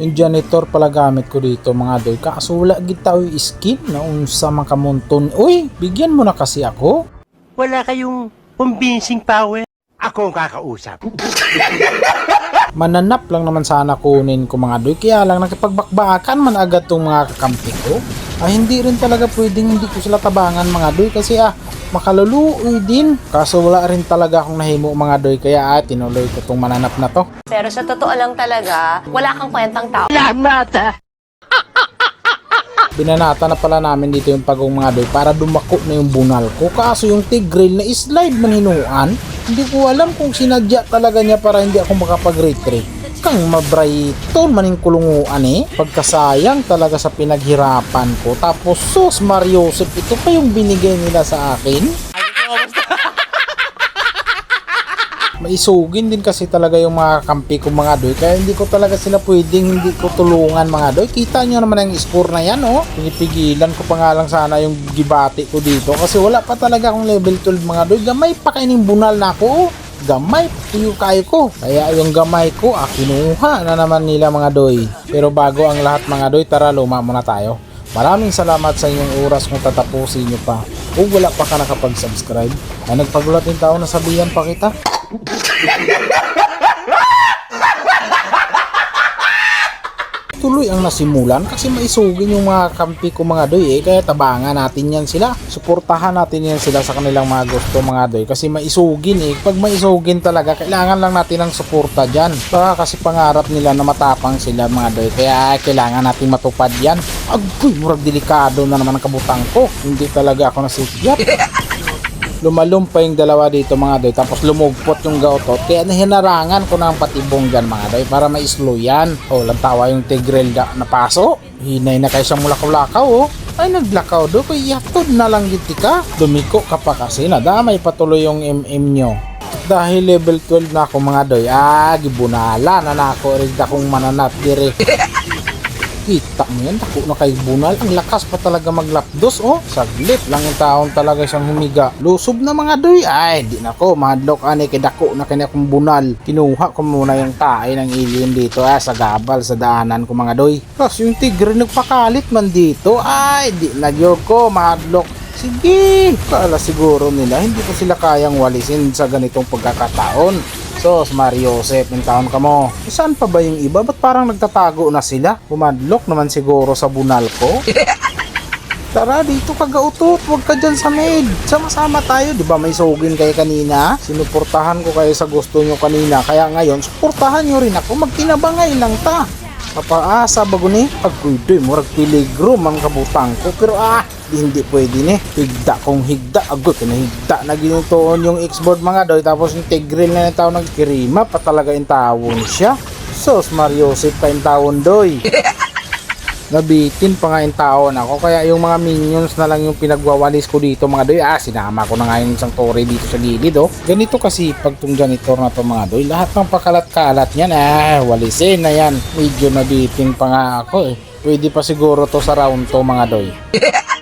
Yung janitor pala gamit ko dito mga doy. Kaso wala gitaw yung skin na unsa man kamunton. Uy, bigyan mo na kasi ako. Wala kayong convincing power. Ako ang kakausap. Mananap lang naman sana kunin ko mga doy. Kaya lang nakipagbakbakan man agad tong mga kakampi ko. Ay hindi rin talaga pwedeng hindi ko sila tabangan mga doy. Kasi ah, makaluluoy din. Kaso wala rin talaga akong nahimo mga doy. Kaya ah, tinuloy ko tong mananap na to. Pero sa totoo lang talaga, wala kang kwentang tao. Binanata na pala namin dito yung pagong mga doy para dumako na yung bunal ko. Kaso yung tigril na slide maninuan, hindi ko alam kung sinadya talaga niya para hindi ako makapag-retreat. Kang mabrayton maning kulunguan eh. Pagkasayang talaga sa pinaghirapan ko. Tapos sus Mariosep, ito pa yung binigay nila sa akin. Maisugin din kasi talaga yung mga kampi ko mga doy kaya hindi ko talaga sila pwedeng hindi ko tulungan mga doy kita nyo naman ang score na yan oh pinipigilan ko pa nga lang sana yung gibati ko dito kasi wala pa talaga akong level 12 mga doy gamay pa kaining bunal na ako oh. Gamay tuyo kayo ko kaya yung gamay ko ah kinuha na naman nila mga doy pero bago ang lahat mga doy tara luma muna tayo Maraming salamat sa inyong oras kung tatapusin nyo pa. Kung wala pa ka nakapag-subscribe, ay nagpagulat din tao na sabihan pa kita. Tuloy ang nasimulan kasi maisugin yung mga kampi ko mga doy eh. Kaya tabangan natin yan sila. Suportahan natin yan sila sa kanilang mga gusto mga doy. Kasi maisugin eh. Pag maisugin talaga kailangan lang natin ng suporta dyan. Baka kasi pangarap nila na matapang sila mga doy. Kaya kailangan natin matupad yan. Agoy murag delikado na naman ang kabutang ko. Hindi talaga ako nasigyat lumalum pa yung dalawa dito mga doy. Tapos lumugpot yung gautot kaya hinarangan ko ng patibong dyan mga doy para ma-slow yan. O lantawa yung tigrel da, na paso hinay na kayo siyang mulakaw-lakaw oh. Ay naglakaw do ko iyatod na lang giti ka. Dumiko ka pa kasi. Nadamay patuloy yung MM nyo. Dahil level 12 na ako mga doy. Ah gibunala na na ako. Rin akong mananat dire Kita mo yan, dako na kay bunal. Ang lakas pa talaga maglapdos, oh. Saglit lang yung taon talaga siyang humiga. Lusob na mga doy. Ay, di na ko. Madlok ani kay dako na kanya kong bunal. Kinuha ko muna yung tae ng alien dito, ah, sa gabal, sa daanan ko mga doy. Tapos yung tigre nagpakalit man dito. Ay, di nagyog ko, madlok. Sige, kala siguro nila hindi ko sila kayang walisin sa ganitong pagkakataon. Sos, Mario Joseph, yung taon ka mo. Saan pa ba yung iba? Ba't parang nagtatago na sila? Pumadlok naman siguro sa bunal ko. Tara, dito ka gautot. Huwag ka dyan sa maid. Sama-sama tayo. Di ba may sugin kayo kanina? Sinuportahan ko kayo sa gusto nyo kanina. Kaya ngayon, suportahan nyo rin ako. Magtinabangay lang ta. Papaasa bago ni Agoy murag piligro mang kabutang ko pero ah hindi pwede ni. Higda kong higda. Agoy kinahigda na ginutuon yung Xboard mga doy. Tapos yung Tigril na yung tao nagkirima pa talaga yung tawon siya. Sos Mario Joseph pa yung tawon doy. Nabitin pa nga yung taon ako. Kaya yung mga minions na lang yung pinagwawalis ko dito mga doy. Ah sinama ko na nga yung isang tore dito sa gilid oh. Ganito kasi pag tong janitor na to mga doy lahat ng pakalat-kalat niyan ah walisin na yan. Medyo nabitin pa nga ako eh. Pwede pa siguro to sa round to mga doy